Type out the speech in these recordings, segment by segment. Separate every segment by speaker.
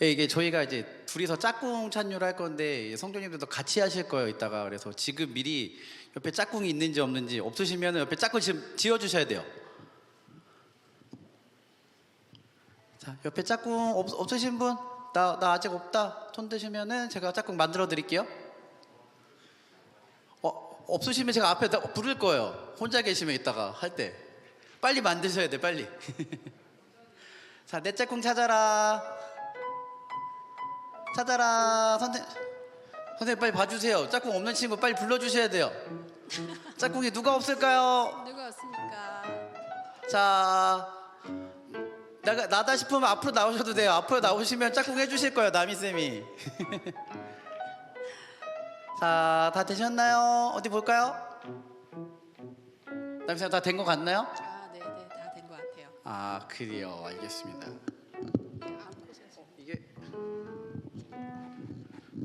Speaker 1: 예, 이게 저희가 이제 둘이서 짝꿍 찬유를 할 건데 성도님들도 같이 하실 거예요 이따가 그래서 지금 미리 옆에 짝꿍이 있는지 없는지 없으시면 옆에 짝꿍 지금 지어주셔야 돼요. 자 옆에 짝꿍 없, 없으신 분? 나, 나 아직 없다. 손 드시면은 제가 짝꿍 만들어 드릴게요. 어, 없으시면 제가 앞에 다 부를 거예요. 혼자 계시면 이따가 할 때. 빨리 만드셔야 돼, 빨리. 자, 내 짝꿍 찾아라. 찾아라. 선생, 선생님 빨리 봐주세요. 짝꿍 없는 친구 빨리 불러주셔야 돼요. 짝꿍이 누가 없을까요?
Speaker 2: 누가 왔습니까?
Speaker 1: 자, 나가, 나다 싶으면 앞으로 나오셔도 돼요. 앞으로 나오시면 짝꿍 해주실 거예요, 나미쌤이. 자, 다 되셨나요? 어디 볼까요? 나미쌤 다된거 같나요?
Speaker 2: 아, 네, 네, 다 된 것 같아요.
Speaker 1: 아, 그래요. 알겠습니다.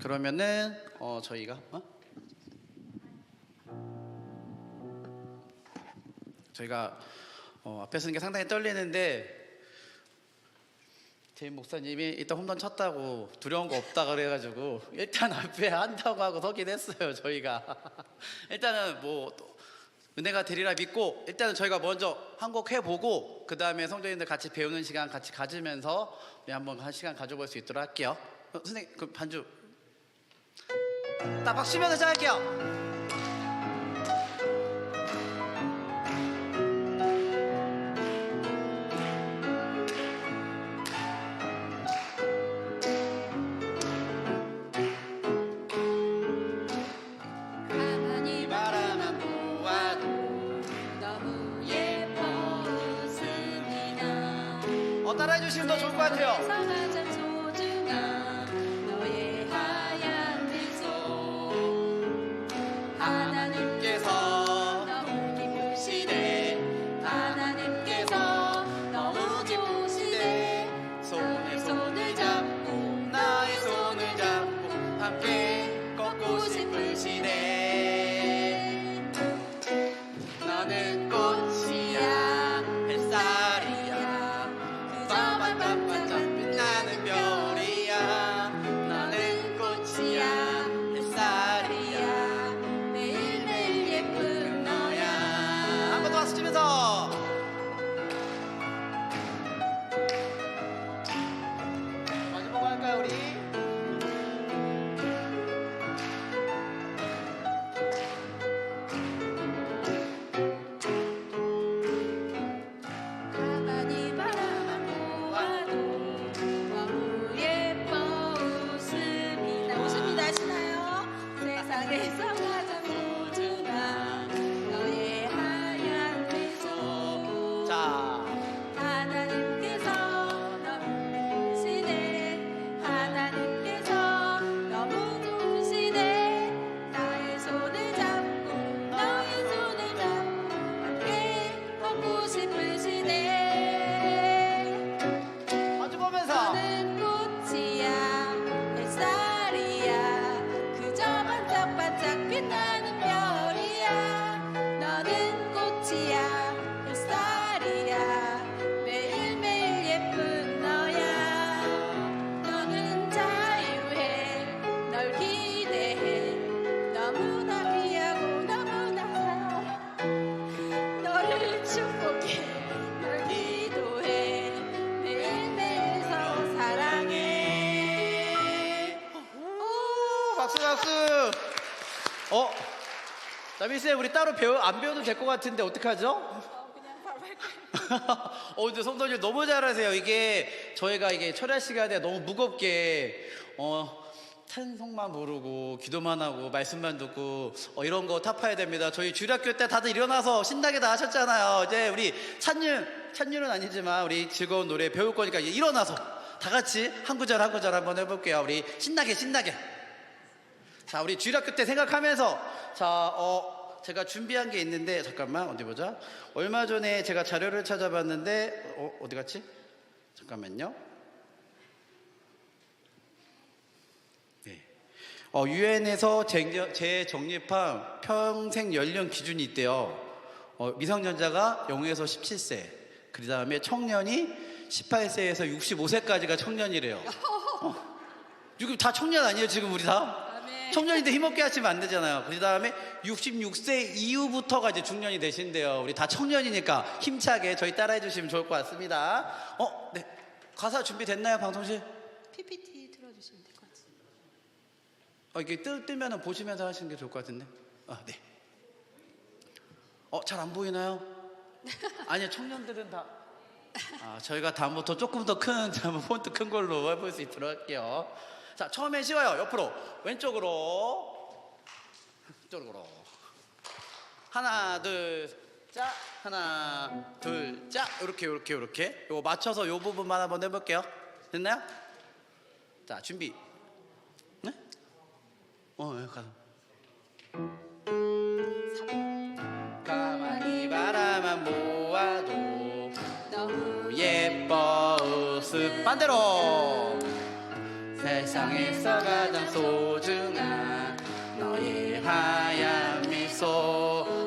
Speaker 1: 그러면은 어 저희가 어? 저희가 어, 앞에 서는 게 상당히 떨리는데 제 목사님이 일단 홈런 쳤다고 두려운 거 없다 그래가지고 일단 앞에 한다고 하고 서긴 했어요 저희가. 일단은 뭐또 은혜가 되리라 믿고 일단은 저희가 먼저 한 곡 해보고 그 다음에 성도님들 같이 배우는 시간 같이 가지면서 우리 한번 한 시간 가져볼 수 있도록 할게요. 어, 선생님 그 반주 딱 박수 치면서 시작할게요. 어 따라해 주시면 더 좋을 것 같아요
Speaker 2: 나미
Speaker 1: 쌤 우리 따로 배우 안 배워도 될 것 같은데 어떡하죠?
Speaker 2: 어,
Speaker 1: 어, 근데 성도님 너무 잘하세요. 이게 저희가 이게 철야 시간에 너무 무겁게 어. 찬송만 부르고 기도만 하고 말씀만 듣고 어, 이런 거 타파해야 됩니다. 저희 주일학교 때 다들 일어나서 신나게 다 하셨잖아요. 이제 우리 찬유 찬유는 아니지만 우리 즐거운 노래 배울 거니까 이제 일어나서 다 같이 한 구절 한 구절 한번 해볼게요. 우리 신나게 신나게. 자, 우리 주일학교 때 생각하면서 자, 어, 제가 준비한 게 있는데 잠깐만 어디 보자. 얼마 전에 제가 자료를 찾아봤는데 어, 어디 갔지? 잠깐만요. 네. 어, 유엔에서 재정립한 평생 연령 기준이 있대요. 어, 미성년자가 0에서 17세, 그 다음에 청년이 18세에서 65세까지가 청년이래요. 어. 지금 다 청년 아니에요, 지금 우리 다? 청년인데 힘없게 하시면 안 되잖아요. 그 다음에 66세 이후부터가 이제 중년이 되신대요. 우리 다 청년이니까 힘차게 저희 따라해 주시면 좋을 것 같습니다. 어, 네. 가사 준비됐나요, 방송실?
Speaker 2: PPT 틀어주시면 될 것 같아요.
Speaker 1: 어, 이게 뜨, 뜨면은 보시면서 하시는 게 좋을 것 같은데. 아, 네. 어, 잘 안 보이나요? 아니요, 청년들은 다. 아, 저희가 다음부터 조금 더 큰, 폰트 큰 걸로 해볼 수 있도록 할게요. 자, 처음엔 쉬워요. 옆으로. 왼쪽으로. 이쪽으로. 하나, 둘, 짜. 하나, 둘, 짜. 이렇게, 이렇게, 이렇게. 이거 맞춰서 이 부분만 한번 해볼게요. 됐나요? 자, 준비. 네? 어, 예, 가자. 가만히 바라만 모아도
Speaker 2: 너무
Speaker 1: 예뻐 웃음 반대로 세상에서 가장 소중한 너의 하얀 미소.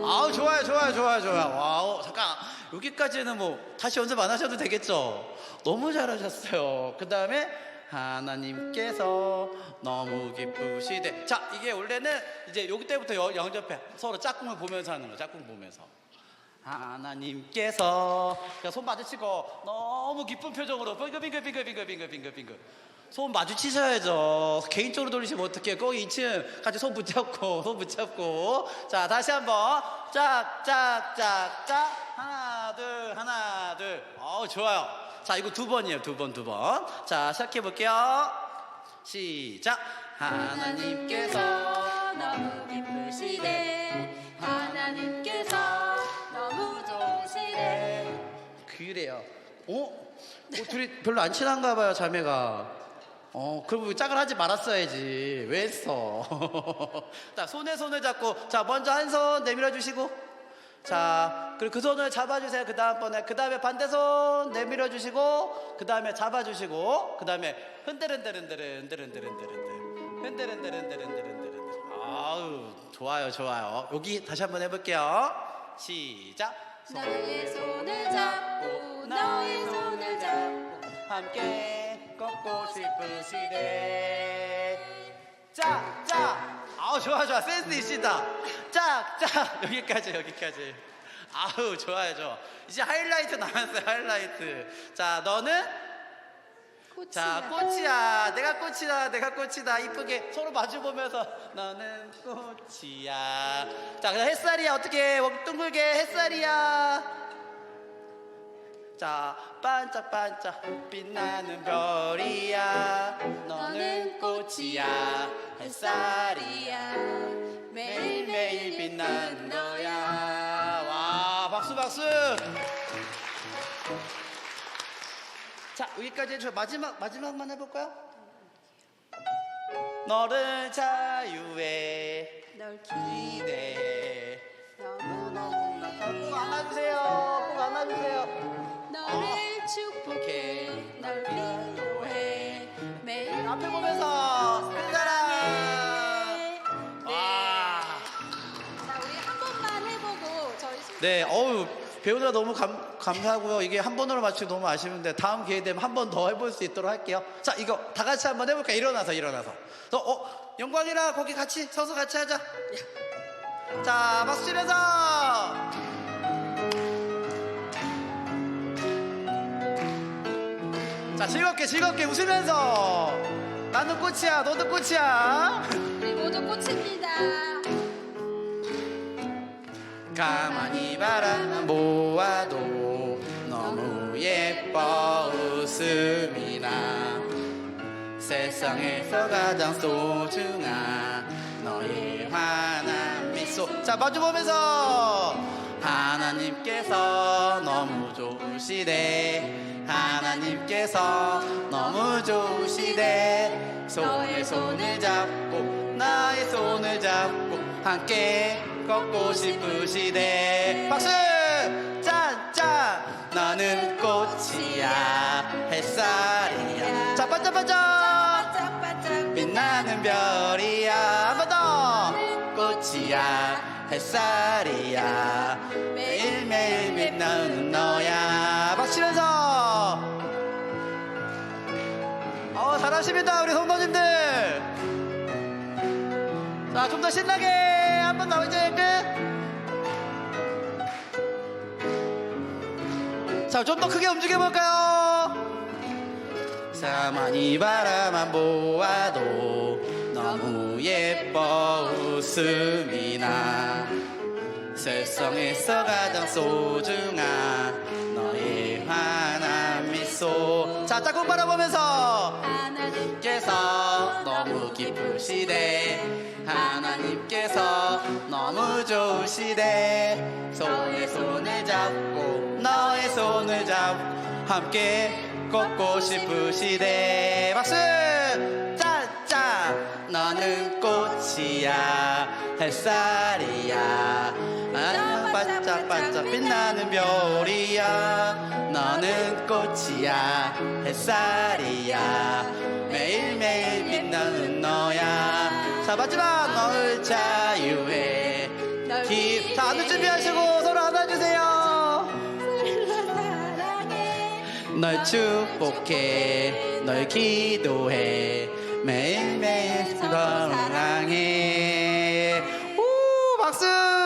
Speaker 1: 아우 좋아요 좋아요 좋아요 좋아요. 와우 잠깐. 여기까지는 뭐 다시 연습 안 하셔도 되겠죠? 너무 잘하셨어요. 그 다음에 하나님께서 너무 기쁘시대. 자 이게 원래는 이제 여기 때부터 여- 영접해 서로 짝꿍을 보면서 하는 거 짝꿍 보면서. 하나님께서. 손 마주치고 너무 기쁜 표정으로 빙글빙글빙글빙글빙글빙글빙글 손 마주치셔야죠. 개인적으로 돌리시면 어떡해요? 거기 2층 같이 손 붙잡고 손 붙잡고. 자 다시 한번. 짝짝짝 짝 짝 하나 둘 하나 둘. 어우 좋아요. 자 이거 두 번이에요. 두 번 두 번 자 시작해 볼게요. 시작. 하나님께서
Speaker 2: 너무 기쁘시네. 하나님께서 너무 좋으시네.
Speaker 1: 그래요. 어? 어, 둘이 별로 안 친한가 봐요, 자매가. 어, 그럼 짝을 하지 말았어야지. 왜 했어? 자, 손에 손을 잡고, 자, 먼저 한 손 내밀어 주시고, 자, 그리고 그 손을 잡아주세요. 그 다음번에, 그 다음에 반대 손 내밀어 주시고, 그 다음에 잡아주시고, 그 다음에 흔들흔들흔들흔들흔들흔들흔들. 흔들흔들흔들흔들흔들흔들. 아우, 좋아요, 좋아요. 여기 다시 한번 해볼게요. 시작.
Speaker 2: 너의 손을 잡고 너의 손을 잡고
Speaker 1: 함께 걷고 싶으시대. 짝짝. 아우 좋아 좋아. 센스 있시다. 짝짝. 여기까지 여기까지. 아우 좋아요 좋아. 이제 하이라이트 남았어요 하이라이트. 자 너는?
Speaker 2: 꽃이야.
Speaker 1: 자 꽃이야. 내가 꽃이다 내가 꽃이다. 이쁘게 서로 마주 보면서 너는 꽃이야. 자 그다음 햇살이야. 어떻게 둥글게. 햇살이야 자 반짝반짝 빛나는 별이야. 너는 꽃이야 햇살이야. 매일매일 빛나는 너야. 와 박수 박수. 자 여기까지 저 마지막 마지막만 해볼까요? 너를 자유에
Speaker 2: 널
Speaker 1: 기대
Speaker 2: 너무너무
Speaker 1: 꼭 안아주세요. 꼭 안아주세요
Speaker 2: 너를 축복해 널 위로해 매일
Speaker 1: 앞에 보면서 사랑해
Speaker 2: 네.
Speaker 1: 와.
Speaker 2: 자 우리 한 번만 해보고 저희 신-
Speaker 1: 네, 어우 배우느라 너무 감, 감사하고요. 이게 한 번으로 맞추기 너무 아쉬운데 다음 기회 되면 한 번 더 해볼 수 있도록 할게요. 자, 이거 다 같이 한번 해볼까요? 일어나서 일어나서. 또, 어, 영광이라 거기 같이 서서 같이 하자. 자, 박수 치면서. 자, 즐겁게 즐겁게 웃으면서. 나는 꽃이야, 너도 꽃이야.
Speaker 2: 우리 모두 꽃입니다
Speaker 1: 가만히 바라만 보아도 너무 예뻐 웃음이 나 세상에서 가장 소중한 너의 환한 미소 자 마주 보면서 하나님께서 너무 좋으시대. 하나님께서 너무 좋으시대. 손에 손을 잡고 나의 손을 잡고 함께 걷고 싶으시대. 박수! 짠짠! 나는 꽃이야. 햇살이야. 자 반짝반짝
Speaker 2: 반짝반짝
Speaker 1: 빛나는 별이야. 한 번 더! 꽃이야. 햇살이야 나는 너야 박치면서 어, 잘하십니다, 우리 성도님들. 자, 좀 더 신나게 한 번 더 이제 끝. 자, 좀 더 크게 움직여 볼까요? 사만이 바라만 보아도 너무 예뻐 웃음이 나 세상에서 가장 소중한 너의 환한 미소 자 짝꿍 바라보면서 하나님께서 너무 기쁘시대. 하나님께서 너무 좋으시대. 손에 손을 잡고 너의 손을 잡고 함께 걷고 싶으시대. 박수! 짠짠 너는 꽃이야 햇살이야 반짝반짝 빛나는 별이야. 너는 꽃이야. 햇살이야. 매일매일 빛나는 너야. 잡아주마 너를 자유해. 기다 안을 준비하시고 서로 안아주세요. 널 축복해 널 기도해 매일매일 사랑해 오 박수